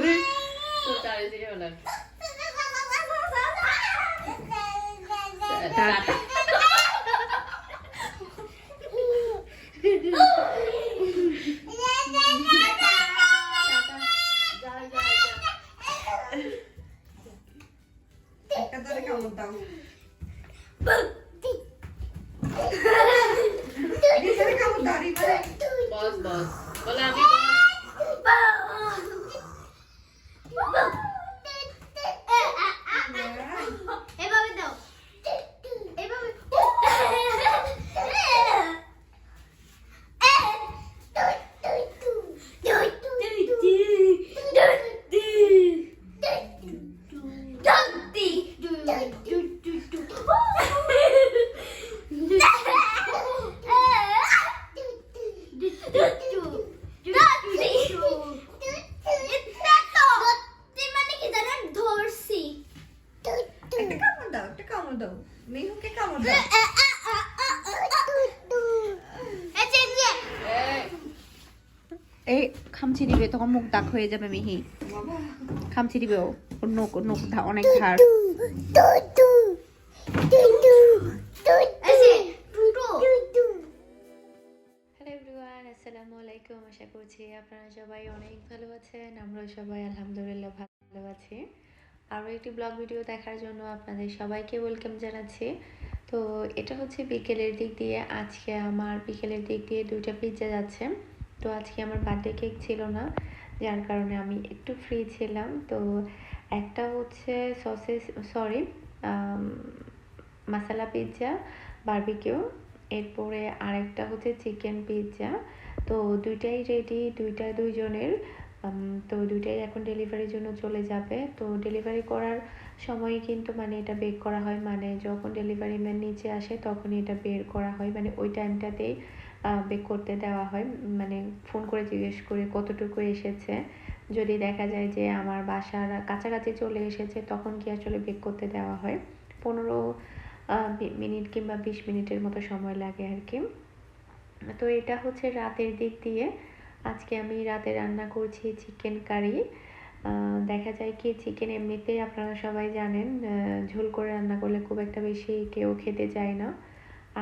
るそうだ、あれするよな তখন মুখ দাগ হয়ে যাবে মিহি। বাবা খামচি দিবে ও নোক নোক অনেক ধার। হ্যালো আসসালামু আলাইকুম। আশা করছি আপনারা সবাই অনেক ভালো আছেন। আমরাও সবাই আলহামদুলিল্লাহ ভালো আছি। আরও একটি ব্লগ ভিডিও দেখার জন্য আপনাদের সবাইকে ওয়েলকাম জানাচ্ছি। তো এটা হচ্ছে বিকেলের দিক দিয়ে। আজকে আমার বিকেলের দিক দিয়ে দুইটা পিৎজা যাচ্ছে। তো আজকে আমার বার্থডে কেক ছিল না, যার কারণে আমি একটু ফ্রি ছিলাম। তো একটা হচ্ছে sauces sorry masala pizza barbecue এরপরে আরেকটা হচ্ছে চিকেন পিৎজা তো দুইটাই রেডি দুইটা দুইজনের তো দুইটাই এখন ডেলিভারির জন্য চলে যাবে। তো ডেলিভারি করার সময় কিন্তু মানে এটা বেক করা হয়। মানে যখন ডেলিভারি ম্যান নিচে আসে, তখনই এটা বের করা হয়। মানে ওই টাইমটাতেই বেক করতে দেওয়া হয়। মানে ফোন করে জিজ্ঞেস করে, কতটুকু এসেছে? যদি দেখা যায় যে আমার বাসার কাছাকাছি চলে এসেছে, তখন কি আসলে বেক করতে দেওয়া হয়? পনেরো মিনিট কিংবা বিশ মিনিটের মতো সময় লাগে আর কি। তো এটা হচ্ছে রাতের দিক দিয়ে। আজকে আমি রাতে রান্না করছি চিকেন কারি। দেখা যায় কি চিকেন এমনিতেই আপনারা সবাই জানেন ঝোল করে রান্না করলে খুব একটা বেশি কেউ খেতে চায় না।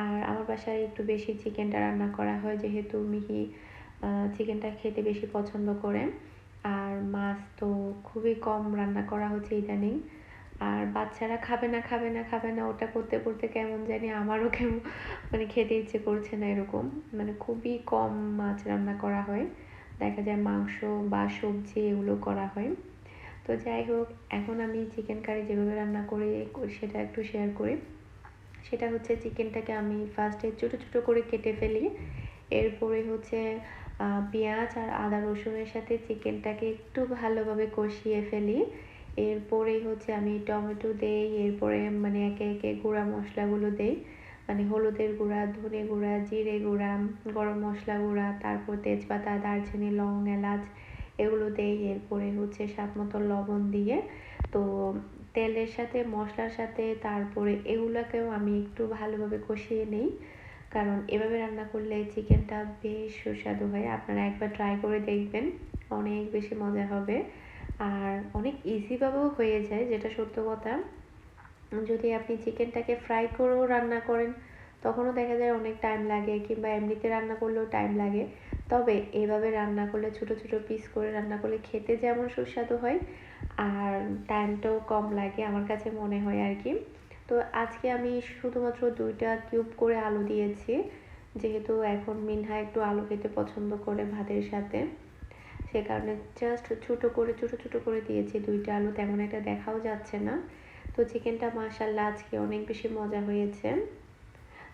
আর আমার বাসায় একটু বেশি চিকেনটা রান্না করা হয়, যেহেতু মিহি চিকেনটা খেতে বেশি পছন্দ করে। আর মাছ তো খুবই কম রান্না করা হচ্ছে ইদানিং। আর বাচ্চারা খাবে না খাবে না খাবে না, ওটা করতে করতে কেমন জানি আমারও কেমন মানে খেতে ইচ্ছে করছে না এরকম। মানে খুবই কম মাছ রান্না করা হয়। দেখা যায় মাংস বা সবজি এগুলো করা হয়। তো যাই হোক, এখন আমি চিকেন কারি যেভাবে রান্না করি, সেটা একটু শেয়ার করি। সেটা হচ্ছে চিকেনটাকে আমি ফার্স্টে ছোটো ছোটো করে কেটে ফেলি। এরপরে হচ্ছে পেঁয়াজ আর আদা রসুনের সাথে চিকেনটাকে একটু ভালোভাবে কষিয়ে ফেলি। এরপরেই হচ্ছে আমি টমেটো দেই, এরপরে মানে একে একে গুঁড়া মশলাগুলো দেই। মানে হলুদের গুঁড়া, ধনে গুঁড়া, জিরে গুঁড়া, গরম মশলা গুঁড়া, তারপর তেজপাতা, দারচিনি, লং এলাচ এগুলো দেই। এরপরে হচ্ছে স্বাদ মতো লবণ দিয়ে তো তেলের সাথে, মশলার সাথে, তারপরে এগুলোকেও আমি একটু ভালোভাবে কষিয়ে নিই। কারণ এভাবে রান্না করলে চিকেনটা বেশ সুস্বাদু হয়। আপনারা একবার ট্রাই করে দেখবেন, অনেক বেশি মজা হবে। আর অনেক ইজিভাবেও হয়ে যায়, যেটা সত্য কথা। যদি আপনি চিকেনটাকে ফ্রাই করেও রান্না করেন, তখনও দেখা যায় অনেক টাইম লাগে, কিংবা এমনিতে রান্না করলেও টাইম লাগে। তবে এভাবে রান্না করলে, ছোট ছোট পিস করে রান্না করলে খেতে যেমন সুস্বাদু হয় আর টাইমটাও কম লাগে আমার কাছে মনে হয় আর কি। তো আজকে আমি শুধুমাত্র দুইটা কিউব করে আলু দিয়েছি, যেহেতু এখন মিনহা একটু আলু খেতে পছন্দ করে ভাতের সাথে। সে কারণে জাস্ট ছোটো করে, ছোটো ছোটো করে দিয়েছি দুইটা আলু, তেমন একটা দেখাও যাচ্ছে না। তো চিকেনটা মাশাল্লাহ আজকে অনেক বেশি মজা হয়েছে।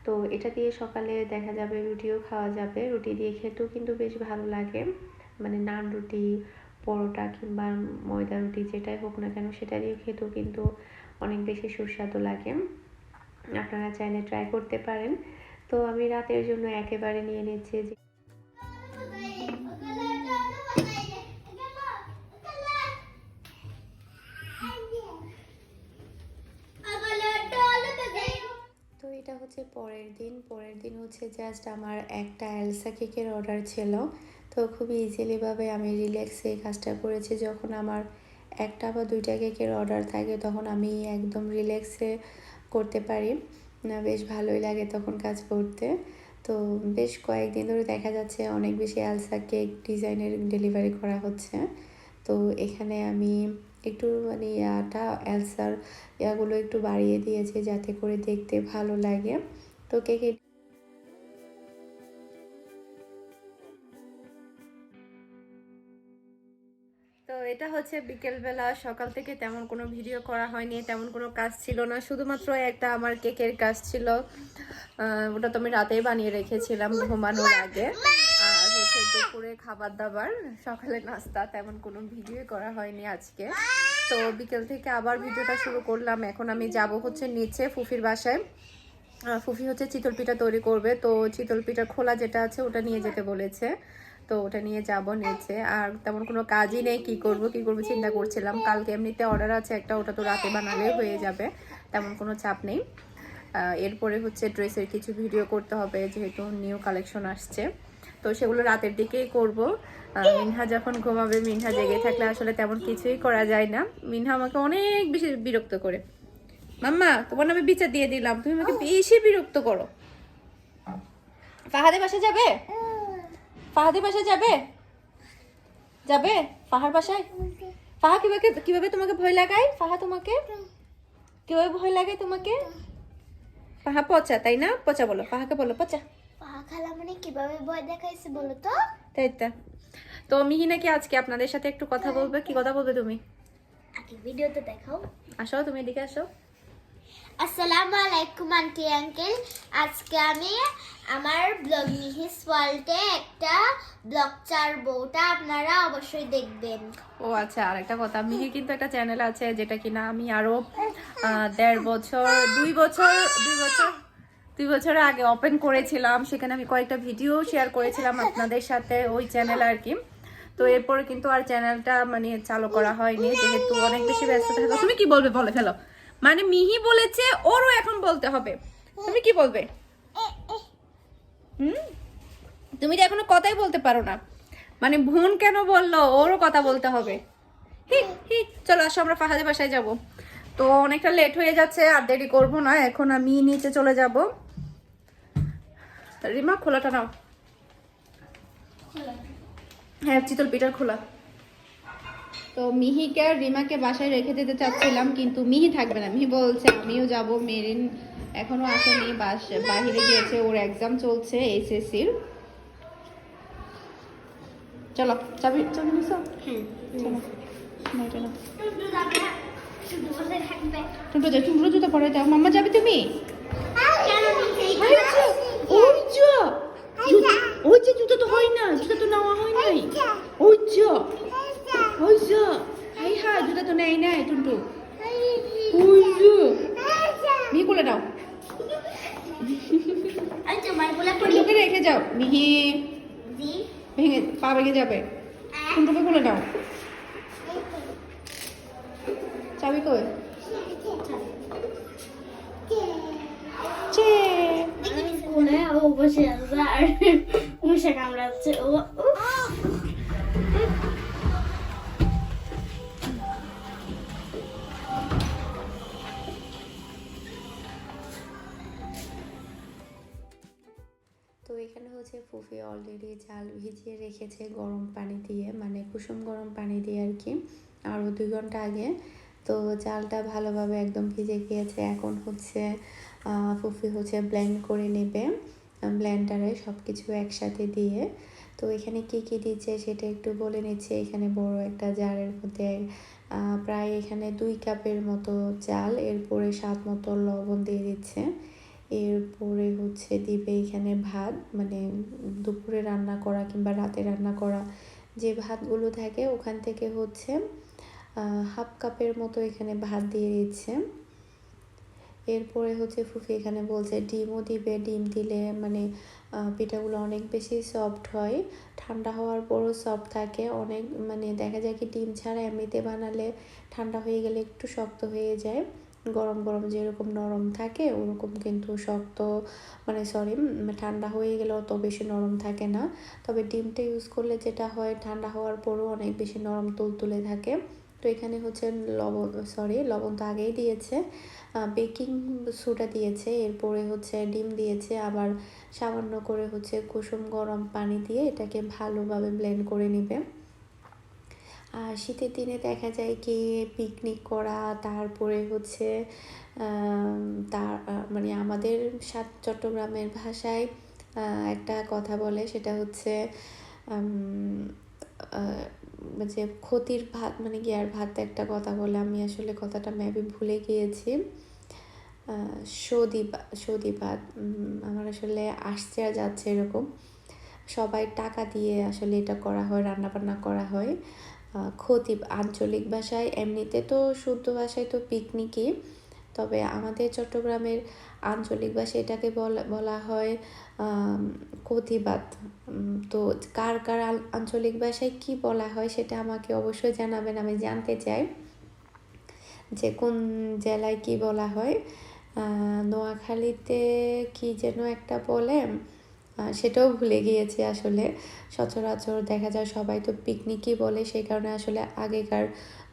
তো এটা দিয়ে সকালে দেখা যাবে, রুটিও খাওয়া যাবে। রুটি দিয়ে খেতেও কিন্তু বেশ ভালো লাগে। মানে নান রুটি পরোটা কিংবা ময়দা, রুটি যেটাই হোক না কেন সেটা দিয়ে খেতেও কিন্তু অনেক বেশি সুস্বাদু লাগে। আপনারা চাইলে ট্রাই করতে পারেন। তো আমি রাতের জন্য একেবারে নিয়ে নিচ্ছি যে এটা হচ্ছে পরের দিন। পরের দিন হচ্ছে জাস্ট আমার একটা এলসা কেকের অর্ডার ছিল। তো খুবই ইজিলিভাবে আমি রিল্যাক্সে এই কাজটা করেছি। যখন আমার একটা বা দুইটা কেকের অর্ডার থাকে, তখন আমি একদম রিল্যাক্সে করতে পারি। না, বেশ ভালোই লাগে তখন কাজ করতে। তো বেশ কয়েকদিন ধরে দেখা যাচ্ছে অনেক বেশি আলসা কেক ডিজাইনের ডেলিভারি করা হচ্ছে। তো এখানে আমি একটু মানে ইয়াটা অ্যালসার ইয়াগুলো একটু বাড়িয়ে দিয়েছি যাতে করে দেখতে ভালো লাগে। তো কেকে এটা হচ্ছে বিকেলবেলা, সকাল থেকে তেমন কোনো ভিডিও করা হয়নি, তেমন কোনো কাজ ছিল না। শুধুমাত্র একটা আমার কেকের কাজ ছিল। ওটা তো আমি রাতেই বানিয়ে রেখেছিলাম ঘুমানোর আগে। আর হচ্ছে দুপুরে খাবার দাবার সকালে নাস্তা, তেমন কোনো ভিডিও করা হয়নি আজকে। তো বিকেল থেকে আবার ভিডিওটা শুরু করলাম। এখন আমি যাব হচ্ছে নিচে ফুফির বাসায়। ফুফি হচ্ছে চিতল পিঠা তৈরি করবে। তো চিতল পিঠার খোলা যেটা আছে, ওটা নিয়ে যেতে বলেছে। তো ওটা নিয়ে যাব নিচে। আর তেমন কোনো কাজই নেই কি করব কি করব চিন্তা করছিলাম। কালকে এমনিতে অর্ডার আছে একটা ওটা তো রাতে বানালে হয়ে যাবে তেমন কোনো চাপ নেই। এরপরে হচ্ছে ড্রেসের কিছু ভিডিও করতে হবে যেহেতু নিউ কালেকশন আসছে। তো সেগুলো রাতের দিকেই করব। মিনহা যখন ঘুমাবে মিনহা জেগে থাকলে আসলে তেমন কিছুই করা যায় না। মিনহা আমাকে অনেক বেশি বিরক্ত করে। মাম্মা তোমার নামে বিচার দিয়ে দিলাম তুমি আমাকে বেশি বিরক্ত করো। ফাহাদের বাসায় যাবে? ফাহাদের বাসায় যাবে? যাবে? ফাহার বাসায়? ফাহা কীভাবে কীভাবে তোমাকে ভয় লাগায়? ফাহা তোমাকে? কীভাবে ভয় লাগায় তোমাকে? ফাহা পচা তাই না? পচা বলো ফাহাকে বলো পচা। পাহা খালা মানে কীভাবে ভয় দেখাইছে বলো তো? তাই তো। তো মিহি নাকি আজকে আপনাদের সাথে একটু কথা বলবে? কি কথা বলবে তুমি? আগে ভিডিওতে দেখাও। আসো তুমি এদিকে আসো। আসসালামু আলাইকুম আন্টি আঙ্কেল আজকে আমি আমার ব্লগ মিহিস ওয়ার্ল্ডে একটা ব্লগ চারবো ওটা আপনারা অবশ্যই দেখবেন। ও আচ্ছা আর একটা কথা মিহির কিন্তু একটা চ্যানেল আছে যেটা কিনা আমি আরও দেড় বছর, দুই বছর দুই বছর দুই বছর আগে ওপেন করেছিলাম। সেখানে আমি কয়েকটা ভিডিও শেয়ার করেছিলাম আপনাদের সাথে ওই চ্যানেল আর কি। তো এরপরে কিন্তু আর চ্যানেলটা মানে চালু করা হয়নি, যেহেতু অনেক বেশি ব্যস্ত থাকো তুমি কি বলবে? বলে ফেলো। মানে মিহি বলেছে, ওরও এখন বলতে হবে। তুমি কি বলবে? হুম? তুমি তো এখনও কথাই বলতে পারো না। মানে বোন কেন বলল, ওরও কথা বলতে হবে। হি হি, চলো আসো, আমরা ফাহাদের বাসায় যাব। তো অনেকটা লেট হয়ে যাচ্ছে, আর দেরি করব না, এখন আমি নিচে চলে যাব। রিমা, খোলাটা নাও। হ্যাঁ চিতল পিঠার খোলা। তো মিহিকে আর রিমাকে বাসায় রেখে দিতে চাচ্ছিলাম কিন্তু মিহি থাকবে না। মিহি বলছে আমিও যাব। মেরিন এখনও আসেনি বাস বাহিরে গিয়েছে ওর এক্সাম চলছে এসএসসির চলো চাবি চাবি নিছো? চলো। যাও টুটো জুতো পরে দাও মাম্মা যাবে তুমি ওই যে, ওই যে জুতো- ওই যে জুতো তো হয় না জুতো তো নেওয়া হয় নাই ওই যে ওই যে হাই হ্যাঁ জুতো তো নেই নাই টুন্টু ওই যে মিহি কোলে নাও আচ্ছা মাইগুলা করি টুন্টুকে রেখে যাও মিহি জি ভেঙে পা ভেঙে যাবে টুন্টুকে কোলে নাও চাবি কই চে স্কুলে ও বসে আছে আর মশা কামড়াচ্ছে। ও তো এখানে হচ্ছে ফুফি অলরেডি চাল ভিজিয়ে রেখেছে গরম পানি দিয়ে মানে কুসুম গরম পানি দিয়ে আর কি, আরও দুই ঘণ্টা আগে। তো চালটা ভালোভাবে একদম ভিজে গিয়েছে। এখন হচ্ছে ফুফি হচ্ছে ব্লেন্ড করে নেবে। ব্লেন্ডারে সব কিছু একসাথে দিয়ে। তো এখানে কি কি দিচ্ছে সেটা একটু বলে নিচ্ছে। এখানে বড় একটা জারের মধ্যে প্রায় এখানে দুই কাপের মতো চাল, এরপরে স্বাদ মতো লবণ দিয়ে দিচ্ছে। এরপরে হচ্ছে দিবে এখানে ভাত মানে দুপুরে রান্না করা কিংবা রাতে রান্না করা যে ভাতগুলো থাকে, ওখান থেকে হচ্ছে হাফ কাপের মতো এখানে ভাত দিয়ে দিচ্ছে। এরপরে হচ্ছে ফুফি এখানে বলছে, ডিমও দিবে, ডিম দিলে মানে পিঠাগুলো অনেক বেশি সফট হয়। ঠান্ডা হওয়ার পরও সফট থাকে। অনেক মানে দেখা যায় কি ডিম ছাড়া এমনিতে বানালে ঠান্ডা হয়ে গেলে একটু শক্ত হয়ে যায়। গরম গরম যেরকম নরম থাকে, ওরকম কিন্তু শক্ত মানে সরি ঠান্ডা হয়ে গেলে অত বেশি নরম থাকে না। তবে ডিমটা ইউজ করলে যেটা হয়, ঠান্ডা হওয়ার পরও অনেক বেশি নরম, তুলতুলে থাকে। তো এখানে হচ্ছে লবণ সরি লবণ তো আগেই দিয়েছে। বেকিং সোডা দিয়েছে, এরপরে হচ্ছে ডিম দিয়েছে, আবার সামান্য করে হচ্ছে কুসুম গরম পানি দিয়ে এটাকে ভালোভাবে ব্লেন্ড করে নেবে। আর শীতের দিনে দেখা যায় কি পিকনিক করা, তারপরে হচ্ছে তার মানে আমাদের সাত চট্টগ্রামের ভাষায় একটা কথা বলে, সেটা হচ্ছে যে ক্ষতির ভাত মানে গিয়ার ভাত একটা কথা বলে আমি আসলে কথাটা মেবি ভুলে গিয়েছি। আহ, সৌদি সৌদি ভাত আমার আসলে আসছে আর যাচ্ছে এরকম। সবাই টাকা দিয়ে আসলে এটা করা হয় রান্না বান্না করা হয়। খতিব আঞ্চলিক ভাষায় এমনিতে তো শুদ্ধ ভাষায় তো পিকনিকই। তবে আমাদের চট্টগ্রামের আঞ্চলিক ভাষায় এটাকে বলা বলা হয় উম, তো কার কার আঞ্চলিক ভাষায় কি বলা হয় সেটা আমাকে অবশ্যই জানাবেন আমি জানতে চাই। যে কোন জেলায় কি বলা হয় নোয়াখালীতে কি যেন একটা বলে সেটাও ভুলে গিয়েছি আসলে। সচরাচর দেখা যায় সবাই তো পিকনিকই বলে সেই কারণে আসলে আগেকার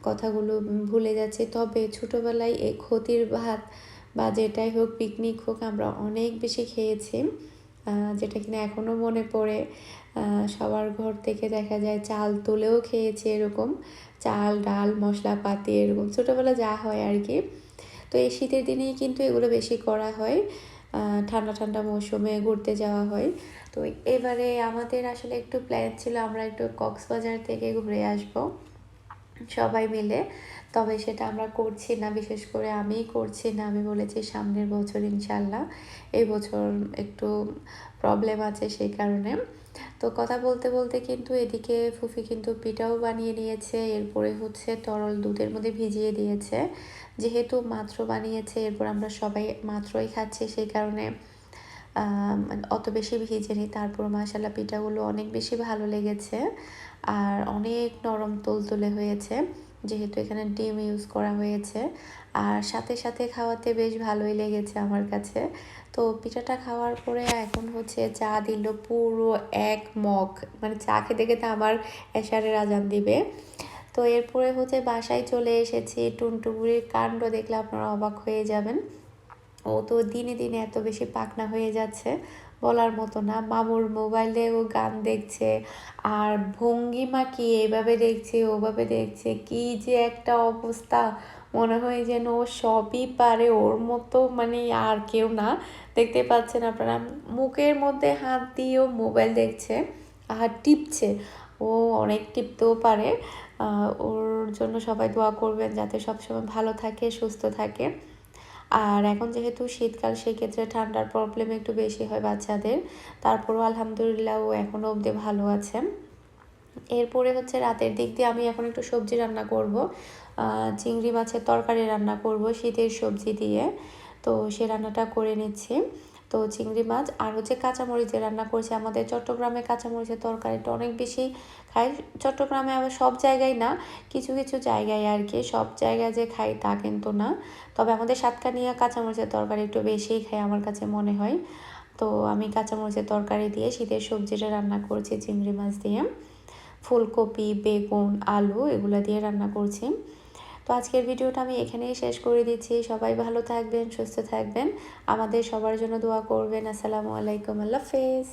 কথাগুলো ভুলে যাচ্ছে। তবে ছোটোবেলায় এই ক্ষতির ভাত বা যেটাই হোক পিকনিক হোক আমরা অনেক বেশি খেয়েছি। যেটা কিনা এখনও মনে পড়ে। সবার ঘর থেকে দেখা যায় চাল তুলেও খেয়েছে এরকম। চাল, ডাল, মশলাপাতি এরকম। ছোটোবেলা যা হয় আর কি। তো এই শীতের দিনেই কিন্তু এগুলো বেশি করা হয়। ঠান্ডা ঠান্ডা মৌসুমে ঘুরতে যাওয়া হয়। তো এবারে আমাদের আসলে একটু প্ল্যান ছিল আমরা একটু কক্সবাজার থেকে ঘুরে আসব। সবাই মিলে। তবে সেটা আমরা করছি না, বিশেষ করে আমিই করছি না। আমি বলেছি সামনের বছর ইনশাল্লাহ এই বছর একটু প্রবলেম আছে সেই কারণে। তো কথা বলতে বলতে কিন্তু এদিকে ফুফি কিন্তু পিঠাও বানিয়ে নিয়েছে, এরপরে হচ্ছে তরল দুধের মধ্যে ভিজিয়ে দিয়েছে। যেহেতু মাত্র বানিয়েছে, এরপর আমরা সবাই মাত্রই খাচ্ছি সেই কারণে মানে অত বেশি ভিজেনি। তারপর মাসালা পিঠাগুলো অনেক বেশি ভালো লেগেছে। আর অনেক নরম তুলতুলে হয়েছে, যেহেতু এখানে ডিম ইউজ করা হয়েছে। আর সাথে সাথে খাওয়াতে বেশ ভালোই লেগেছে আমার কাছে। তো পিঠাটা খাওয়ার পরে এখন হচ্ছে চা দিল পুরো এক মগ। মানে চা খেতে খেতে আমার এশারের আজান দিবে। তো এরপরে হচ্ছে বাসায় চলে এসেছি টুনটুগুরির কাণ্ড দেখলে আপনারা অবাক হয়ে যাবেন। ও তো দিনে দিনে এত বেশি পাকনা হয়ে যাচ্ছে। বলার মতো না। মামুর মোবাইলে ও গান দেখছে, আর ভঙ্গিমা কি এভাবে দেখছে, ওভাবে দেখছে, কি যে একটা অবস্থা। মনে হয় যেন ও সবই পারে, ওর মতো মানে আর কেউ না। দেখতে পাচ্ছেন আপনারা, মুখের মধ্যে হাত দিয়েও মোবাইল দেখছে, আর টিপছে। ও অনেক টিপতেও পারে। ওর জন্য সবাই দোয়া করবেন যাতে সবসময় ভালো থাকে, সুস্থ থাকে। আর এখন যেহেতু শীতকাল, সেক্ষেত্রে ঠান্ডার প্রবলেম একটু বেশি হয় বাচ্চাদের। তারপরও আলহামদুলিল্লাহ ও এখনও অবধি ভালো আছে। এরপরে হচ্ছে রাতের দিক দিয়ে আমি এখন একটু সবজি রান্না করব। চিংড়ি মাছের তরকারি রান্না করব শীতের সবজি দিয়ে। তো সে রান্নাটা করে নিচ্ছি। তো চিংড়ি মাছ আর হচ্ছে কাঁচামরিচে রান্না করছি। আমাদের চট্টগ্রামে কাঁচামরিচের তরকারিটা অনেক বেশি খাই। চট্টগ্রামে আবার সব জায়গায় না, কিছু কিছু জায়গায় আর কি সব জায়গায় যে খাই তা কিন্তু না। তবে আমাদের সাতকানিয়া কাঁচামরিচের তরকারি একটু বেশিই খাই আমার কাছে মনে হয়। তো আমি কাঁচামরিচের তরকারি দিয়ে শীতের সবজিটা রান্না করছি, চিংড়ি মাছ দিয়ে। ফুলকপি, বেগুন, আলু এগুলো দিয়ে রান্না করছি। তো আজকের ভিডিওটা আমি এখানেই শেষ করে দিচ্ছি। সবাই ভালো থাকবেন, সুস্থ থাকবেন। আমাদের সবার জন্য দোয়া করবেন। আসসালামু আলাইকুম। আল্লাহ হাফেজ।